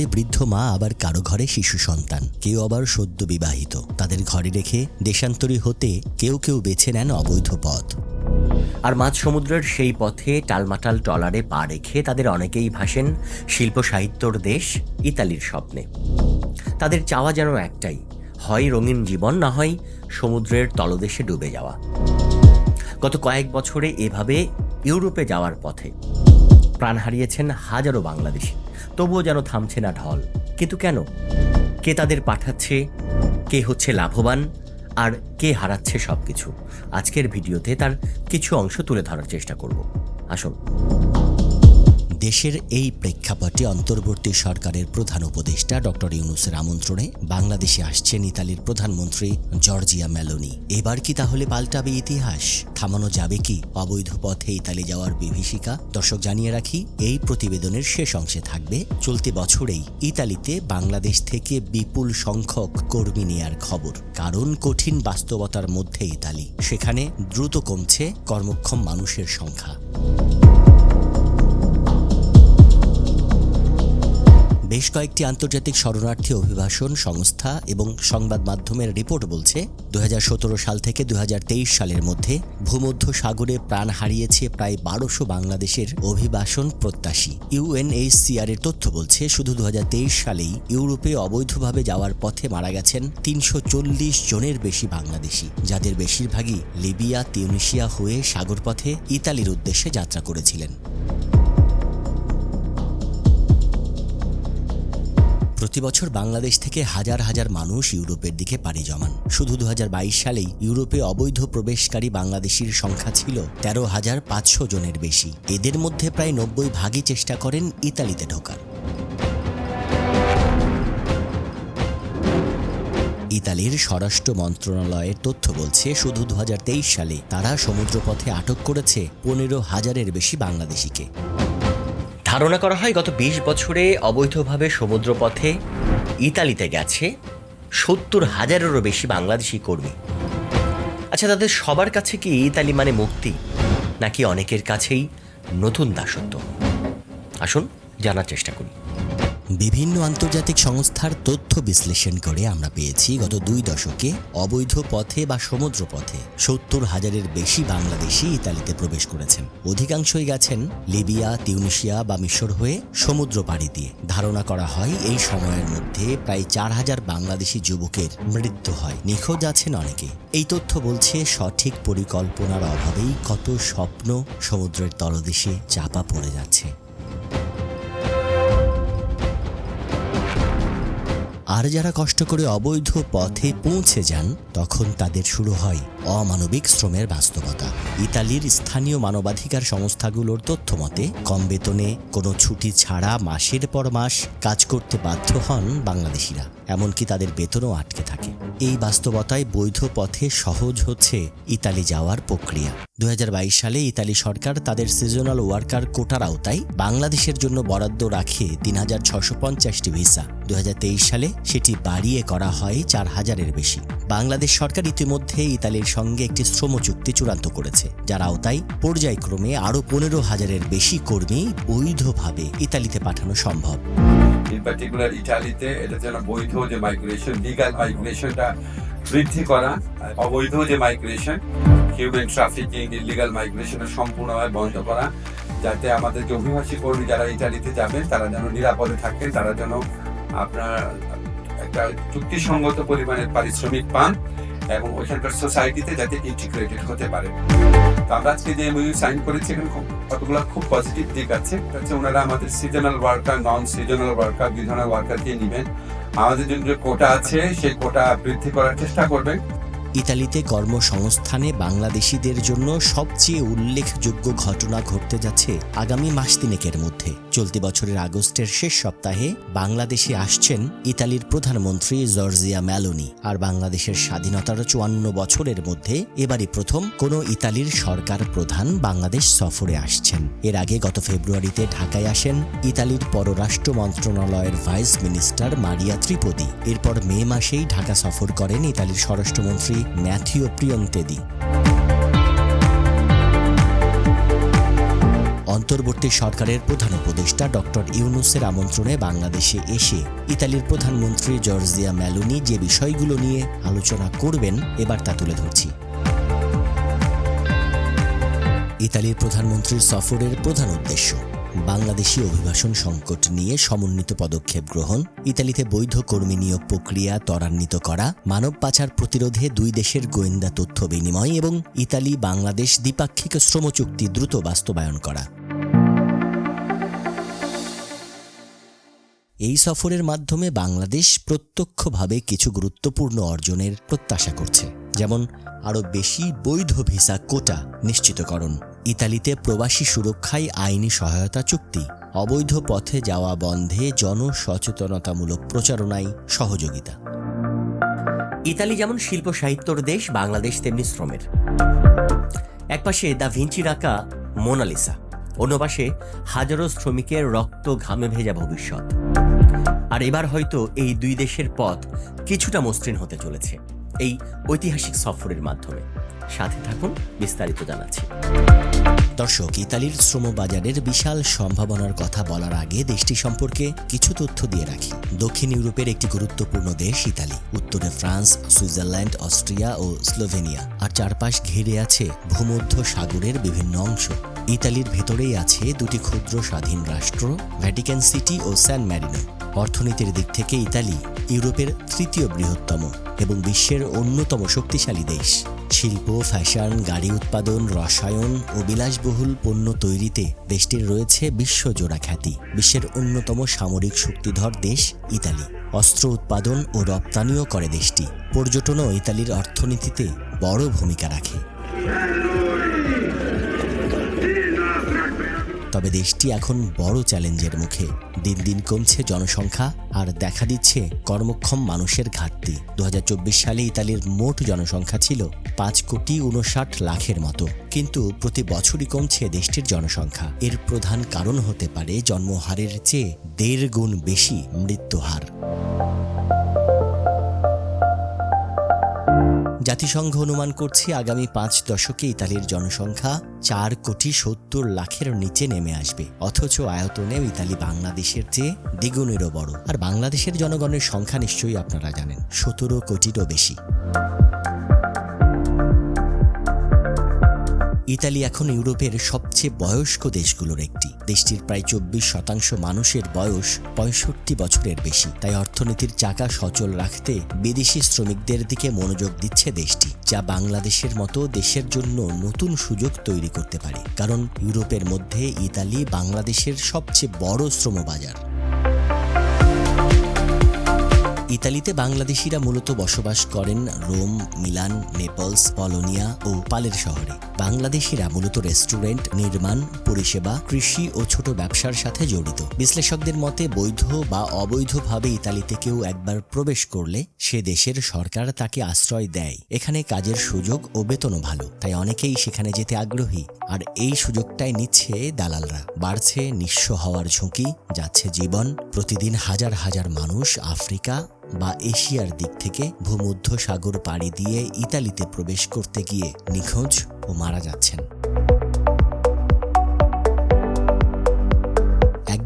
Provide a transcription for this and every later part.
ঘরে বৃদ্ধ মা, আবার কারও ঘরে শিশু সন্তান। কেউ আবার সদ্য বিবাহিত। তাদের ঘরে রেখে দেশান্তরী হতে কেউ কেউ বেছে নেন অবৈধ পথ। আর মাঝ সমুদ্রের সেই পথে টালমাটাল ট্রলারে পা রেখে তাদের অনেকেই ভাসেন শিল্প সাহিত্যর দেশ, ইতালির স্বপ্নে। তাদের চাওয়া যেন একটাই, হয় রঙিন জীবন, না হয় সমুদ্রের তলদেশে ডুবে যাওয়া। গত কয়েক বছরে এভাবে ইউরোপে যাওয়ার পথে প্রাণ হারিয়েছেন হাজারো বাংলাদেশি। তবুও যেন থামছে না ঢল। কিন্তু কেন? কে তাদের পাঠাচ্ছে? কে হচ্ছে লাভবান? আর কে হারাচ্ছে সব কিছু আজকের ভিডিওতে তার কিছু অংশ তুলে ধরার চেষ্টা করব। আসুন। দেশের এই প্রেক্ষাপটে অন্তর্বর্তী সরকারের প্রধান উপদেষ্টা ডক্টর ইউনুসের আমন্ত্রণে বাংলাদেশে আসছেন ইতালির প্রধানমন্ত্রী জর্জিয়া মেলোনি। এবার কি তাহলে পাল্টাবে ইতিহাস? থামানো যাবে কি? অবৈধ পথে ইতালি যাওয়ার বিভীষিকা? দর্শক, জানিয়ে রাখি, এই প্রতিবেদনের শেষ অংশে থাকবে চলতি বছরেই ইতালিতে বাংলাদেশ থেকে বিপুল সংখ্যক কর্মী নেয়ার খবর। কারণ কঠিন বাস্তবতার মধ্যে ইতালি। সেখানে দ্রুত কমছে কর্মক্ষম মানুষের সংখ্যা। বেশ কয়েকটি আন্তর্জাতিক শরণার্থী অভিবাসন সংস্থা এবং সংবাদ মাধ্যমের রিপোর্ট বলছে, দুহাজার সতেরো সাল থেকে দুহাজার তেইশ সালের মধ্যে ভূমধ্য সাগরে প্রাণ হারিয়েছে প্রায় বারোশো বাংলাদেশের অভিবাসন প্রত্যাশী। ইউএনএইচসিআর এর তথ্য বলছে, শুধু দু হাজার তেইশ সালেই ইউরোপে অবৈধভাবে যাওয়ার পথে মারা গেছেন তিনশো চল্লিশ জনের বেশি বাংলাদেশি, যাদের বেশিরভাগই লিবিয়া, তিউনিশিয়া হয়ে সাগরপথে ইতালির উদ্দেশ্যে যাত্রা করেছিলেন। প্রতি বছর বাংলাদেশ থেকে হাজার হাজার মানুষ ইউরোপের দিকে পাড়ি জমান। শুধু দু হাজার বাইশ সালেই ইউরোপে অবৈধ প্রবেশকারী বাংলাদেশির সংখ্যা ছিল তেরো হাজার পাঁচশো জনের বেশি। এদের মধ্যে প্রায় নব্বই ভাগই চেষ্টা করেন ইতালিতে ঢোকার। ইতালির স্বরাষ্ট্র মন্ত্রণালয়ের তথ্য বলছে, শুধু দু হাজার তেইশ সালে তারা সমুদ্রপথে আটক করেছে পনেরো হাজারের বেশি বাংলাদেশিকে। ধারণা করা হয় গত বিশ বছরে অবৈধভাবে সমুদ্রপথে ইতালিতে গেছে সত্তর হাজারেরও বেশি বাংলাদেশি কর্মী। আচ্ছা তাদের সবার কাছে কি ইতালি মানে মুক্তি, নাকি অনেকের কাছেই নতুন দাসত্ব? আসুন, জানার চেষ্টা করি। বিভিন্ন আন্তর্জাতিক সংস্থার তথ্য বিশ্লেষণ করে আমরা পেয়েছি গত দুই দশকে অবৈধ পথে বা সমুদ্র পথে। সত্তর হাজারের বেশি বাংলাদেশি ইতালিতে প্রবেশ করেছেন। অধিকাংশই গেছেন লিবিয়া তিউনিশিয়া বা মিশর হয়ে সমুদ্র পাড়ি দিয়ে। ধারণা করা হয় এই সময়ের মধ্যে প্রায় চার হাজার বাংলাদেশি যুবকের মৃত্যু হয়। নিখোঁজ আছেন অনেকে। এই তথ্য বলছে, সঠিক পরিকল্পনার অভাবেই কত স্বপ্ন সমুদ্রের তলদেশে চাপা পড়ে যাচ্ছে। আর যারা কষ্ট করে অবৈধ পথে পৌঁছে যান, তখন তাদের শুরু হয় অমানবিক শ্রমের বাস্তবতা। ইতালির স্থানীয় মানবাধিকার সংস্থাগুলোর তথ্য মতে, কম বেতনে কোনো ছুটি ছাড়া মাসের পর মাস কাজ করতে বাধ্য হন বাংলাদেশিরা। এমনকি তাদের বেতনও আটকে থাকে। এই বাস্তবতায় বৈধ পথে সহজ হচ্ছে ইতালি যাওয়ার প্রক্রিয়া। দুই হাজার বাইশ সালে ইতালি সরকার তাদের সিজনাল ওয়ার্কার কোটার আওতায় বাংলাদেশের জন্য বরাদ্দ রাখে তিন হাজার ছশো পঞ্চাশটি ভিসা দুই হাজার তেইশ সালে সেটি বাড়িয়ে করা হয় চার হাজারের বেশি। বাংলাদেশ সরকার ইতিমধ্যে ইতালির সঙ্গে একটি শ্রম চুক্তি চূড়ান্ত করেছে, যার আওতায় পর্যায়ক্রমে আরও পনেরো হাজারের বেশি কর্মী বৈধভাবে ইতালিতে পাঠানো সম্ভব। ইন পার্টিকুলার ইটালিতে এটা যেন বৈধ যে মাইগ্রেশন লিগাল মাইগ্রেশনটা বৃদ্ধি করা অবৈধ যে মাইগ্রেশন হিউম্যান ট্রাফিকিং ইলিগাল মাইগ্রেশনের সম্পূর্ণভাবে বন্ধ করা, যাতে আমাদের যে অভিবাসী কর্মী যারা ইটালিতে যাবেন, তারা যেন নিরাপদে থাকে তারা যেন আপনার একটা চুক্তিসঙ্গত পরিমাণের পারিশ্রমিক পান এবং ওইখানকার সোসাইটিতে যাতে ইন্টিগ্রেটেড হতে পারে। তো আমরা আজকে যে এমইউ সাইন করেছি, এখানে কতগুলো খুব পজিটিভ দিক আছে। হচ্ছে ওনারা আমাদের seasonal worker non seasonal worker দুই ধরনের ওয়ার্কারকে নেবেন। আমাদের জন্য যে কোটা আছে, সেই কোটা বৃদ্ধি করার চেষ্টা করবেন। ইতালিতে কর্মসংস্থানে বাংলাদেশিদের জন্য সবচেয়ে উল্লেখযোগ্য ঘটনা ঘটতে যাচ্ছে আগামী মাস তিনেকের মধ্যে। চলতি বছরের আগস্টের শেষ সপ্তাহে বাংলাদেশে আসছেন ইতালির প্রধানমন্ত্রী জর্জিয়া ম্যালোনি। আর বাংলাদেশের স্বাধীনতার চুয়ান্ন বছরের মধ্যে এবারই প্রথম কোনো ইতালির সরকার প্রধান বাংলাদেশ সফরে আসছেন। এর আগে গত ফেব্রুয়ারিতে ঢাকায় আসেন ইতালির পররাষ্ট্র মন্ত্রণালয়ের ভাইস মিনিস্টার মারিয়া ত্রিপদি। এরপর মে মাসেই ঢাকা সফর করেন ইতালির স্বরাষ্ট্রমন্ত্রী ম্যাথিও প্রিয়ন্তেদি অন্তর্বর্তী সরকারের প্রধান উপদেষ্টা ডক্টর ইউনুসের আমন্ত্রণে বাংলাদেশে এসে ইতালির প্রধানমন্ত্রী জর্জিয়া ম্যালোনি যে বিষয়গুলো নিয়ে আলোচনা করবেন, এবার তা তুলে ধরছি। ইতালির প্রধানমন্ত্রীর সফরের প্রধান উদ্দেশ্য। বাংলাদেশি অভিবাসন সংকট নিয়ে সমন্বিত পদক্ষেপ গ্রহণ, ইতালিতে বৈধ কর্মী নিয়োগ প্রক্রিয়া ত্বরান্বিত করা, মানব পাচার প্রতিরোধে দুই দেশের গোয়েন্দা তথ্য বিনিময় এবং ইতালি, বাংলাদেশ দ্বিপাক্ষিক শ্রম চুক্তি দ্রুত বাস্তবায়ন করা। এই সফরের মাধ্যমে বাংলাদেশ প্রত্যক্ষভাবে কিছু গুরুত্বপূর্ণ অর্জনের প্রত্যাশা করছে, যেমন আরও বেশি বৈধ ভিসা কোটা নিশ্চিতকরণ। ইতালিতে প্রবাসী সুরক্ষায় আইনি সহায়তা চুক্তি, অবৈধ পথে যাওয়া বন্ধে জনসচেতনতামূলক প্রচারণায় সহযোগিতা। ইতালি যেমন শিল্প সাহিত্যর দেশ, বাংলাদেশ তেমনি শ্রমের। একপাশে দ্য ভিঞ্চির আঁকা মোনালিসা, অন্য পাশে হাজারো শ্রমিকের রক্ত ঘামে ভেজা ভবিষ্যৎ। আর এবার হয়তো এই দুই দেশের পথ কিছুটা মসৃণ হতে চলেছে, এই ঐতিহাসিক সফরের মাধ্যমে। সাথে থাকুন, বিস্তারিত জানাচ্ছি। দর্শক, ইতালির শ্রম বাজারের বিশাল সম্ভাবনার কথা বলার আগে দেশটি সম্পর্কে কিছু তথ্য দিয়ে রাখি। দক্ষিণ ইউরোপের একটি গুরুত্বপূর্ণ দেশ, ইতালি। উত্তরে ফ্রান্স, সুইজারল্যান্ড, অস্ট্রিয়া ও স্লোভেনিয়া। আর চারপাশ ঘিরে আছে ভূমধ্য সাগরের বিভিন্ন অংশ। ইতালির ভেতরেই আছে দুটি ক্ষুদ্র স্বাধীন রাষ্ট্র ভ্যাটিকান সিটি ও স্যান ম্যারিনো অর্থনীতির দিক থেকে ইতালি ইউরোপের তৃতীয় বৃহত্তম এবং বিশ্বের অন্যতম শক্তিশালী দেশ। শিল্প, ফ্যাশন, গাড়ি উৎপাদন, রসায়ন ও বিলাসবহুল পণ্য তৈরিতে দেশটির রয়েছে বিশ্বজোড়া খ্যাতি। বিশ্বের অন্যতম সামরিক শক্তিধর দেশ ইতালি। অস্ত্র উৎপাদন ও রপ্তানিও করে দেশটি। পর্যটনও ইতালির অর্থনীতিতে বড় ভূমিকা রাখে। তবে দেশটি এখন বড় চ্যালেঞ্জের মুখে। দিন দিন কমছে জনসংখ্যা আর দেখা দিচ্ছে কর্মক্ষম মানুষের ঘাটতি। দু হাজার চব্বিশ সালে ইতালির মোট জনসংখ্যা ছিল পাঁচ কোটি উনষাট লাখের মতো। কিন্তু প্রতি বছরই কমছে দেশটির জনসংখ্যা। এর প্রধান কারণ হতে পারে জন্মহারের চেয়ে দেড় গুণ বেশি মৃত্যুহার। জাতিসংঘ অনুমান করছে আগামী পাঁচ দশকে ইতালির জনসংখ্যা চার কোটি সত্তর লাখের নিচে নেমে আসবে। অথচ আয়তনেও ইতালি বাংলাদেশের চেয়ে দ্বিগুণেরও বড়। আর বাংলাদেশের জনগণের সংখ্যা নিশ্চয়ই আপনারা জানেন, সতেরো কোটিরও বেশি। ইতালি এখন ইউরোপের সবচেয়ে বয়স্ক দেশগুলোর একটি। দেশটির প্রায় চব্বিশ শতাংশ মানুষের বয়স পঁয়ষট্টি বছরের বেশি। তাই অর্থনীতির চাকা সচল রাখতে বিদেশি শ্রমিকদের দিকে মনোযোগ দিচ্ছে দেশটি, যা বাংলাদেশের মতো দেশের জন্য নতুন সুযোগ তৈরি করতে পারে। কারণ ইউরোপের মধ্যে ইতালি বাংলাদেশের সবচেয়ে বড় শ্রম ইতালিতে বাংলাদেশিরা মূলত বসবাস করেন রোম, মিলান, নেপলস, পলোনিয়া ও পালের শহরে। বাংলাদেশিরা মূলত রেস্টুরেন্ট, নির্মাণ, পরিষেবা, কৃষি ও ছোট ব্যবসার সাথে জড়িত। বিশ্লেষকদের মতে, বৈধ বা অবৈধভাবে ইতালিতে কেউ একবার প্রবেশ করলে সে দেশের সরকার তাকে আশ্রয় দেয়। এখানে কাজের সুযোগ ও বেতনও ভালো, তাই অনেকেই সেখানে যেতে আগ্রহী। আর এই সুযোগটাই নিচ্ছে দালালরা। বাড়ছে নিঃস্ব হওয়ার ঝুঁকি, যাচ্ছে জীবন। প্রতিদিন হাজার হাজার মানুষ আফ্রিকা বা এশিয়ার দিক থেকে ভূমধ্য সাগর পাড়ি দিয়ে ইতালিতে প্রবেশ করতে গিয়ে নিখোঁজ ও মারা যাচ্ছেন।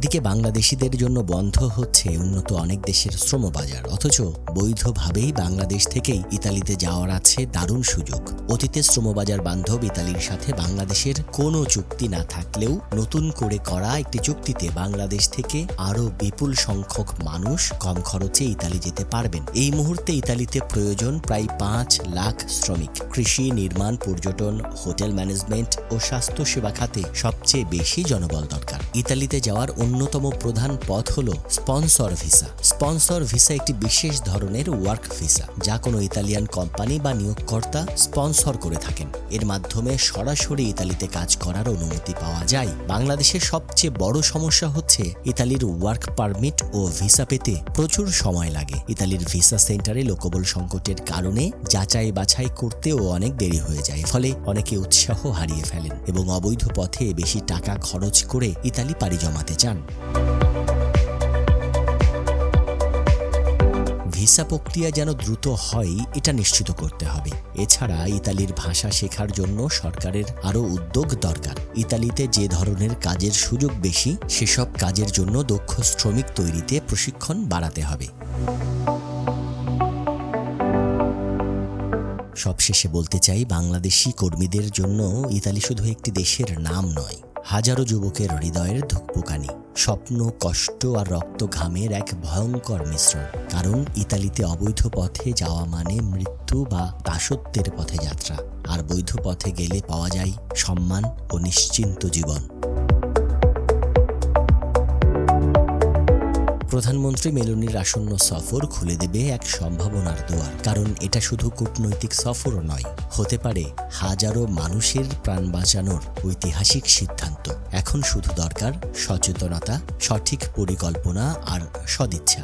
একদিকে বাংলাদেশিদের জন্য বন্ধ হচ্ছে উন্নত অনেক দেশের শ্রমবাজার, অথচ বৈধভাবেই বাংলাদেশ থেকেই ইতালিতে যাওয়ার আছে দারুণ সুযোগ। অতীতে শ্রমবাজার বান্ধব ইতালির সাথে বাংলাদেশের কোনো চুক্তি না থাকলেও নতুন করে করা একটি চুক্তিতে বাংলাদেশ থেকে আরও বিপুল সংখ্যক মানুষ কম খরচে ইতালি যেতে পারবেন। এই মুহূর্তে ইতালিতে প্রয়োজন প্রায় পাঁচ লাখ শ্রমিক। কৃষি, নির্মাণ, পর্যটন, হোটেল ম্যানেজমেন্ট ও স্বাস্থ্যসেবা খাতে সবচেয়ে বেশি জনবল দরকার। ইতালিতে যাওয়ার অন্যতম প্রধান পথ হল স্পন্সর ভিসা। স্পন্সর ভিসা একটি বিশেষ ধরনের ওয়ার্ক ভিসা, যা কোনো ইতালিয়ান কোম্পানি বা নিয়োগকর্তা স্পন্সর করে থাকেন। এর মাধ্যমে সরাসরি ইতালিতে কাজ করার অনুমতি পাওয়া যায়। বাংলাদেশের সবচেয়ে বড় সমস্যা হচ্ছে ইতালির ওয়ার্ক পারমিট ও ভিসা পেতে প্রচুর সময় লাগে। ইতালির ভিসা সেন্টারে লোকবল সংকটের কারণে যাচাই বাছাই করতেও অনেক দেরি হয়ে যায়, ফলে অনেকে উৎসাহ হারিয়ে ফেলেন এবং অবৈধ পথে বেশি টাকা খরচ করে ইতালি পাড়ি জমাতে চান। ভিসা প্রক্রিয়া যেন দ্রুত হয়, এটা নিশ্চিত করতে হবে। এছাড়া ইতালির ভাষা শেখার জন্য সরকারের আরও উদ্যোগ দরকার। ইতালিতে যে ধরনের কাজের সুযোগ বেশি, সেসব কাজের জন্য দক্ষ শ্রমিক তৈরিতে প্রশিক্ষণ বাড়াতে হবে। সবশেষে বলতে চাই, বাংলাদেশি কর্মীদের জন্য ইতালি শুধু একটি দেশের নাম নয়, হাজারো যুবকের হৃদয়ের ধুকপুকানি। স্বপ্ন, কষ্ট আর রক্ত ঘামের এক ভয়ঙ্কর মিশ্রণ। কারণ ইতালিতে অবৈধ পথে যাওয়া মানে মৃত্যু বা দাসত্বের পথে যাত্রা। আর বৈধ পথে গেলে পাওয়া যায় সম্মান ও নিশ্চিন্ত জীবন। প্রধানমন্ত্রী মেলোনির আসন্ন সফর খুলে দেবে এক সম্ভাবনার দোয়ার। কারণ এটা শুধু কূটনৈতিক সফরও নয়, হতে পারে হাজারো মানুষের প্রাণ বাঁচানোর ঐতিহাসিক সিদ্ধান্ত। এখন শুধু দরকার সচেতনতা, সঠিক পরিকল্পনা আর সদিচ্ছা।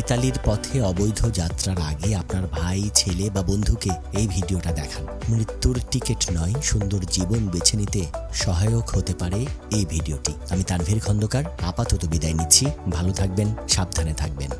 ইতালির পথে অবৈধ যাত্রার আগে আপনার ভাই, ছেলে বা বন্ধুকে এই ভিডিওটা দেখান। মৃত্যুর টিকিট নয়, সুন্দর জীবন বেছে নিতে সহায়ক হতে পারে এই ভিডিওটি। আমি তানভীর খন্দকার, আপাতত বিদায় নিচ্ছি। ভালো থাকবেন, সাবধানে থাকবেন।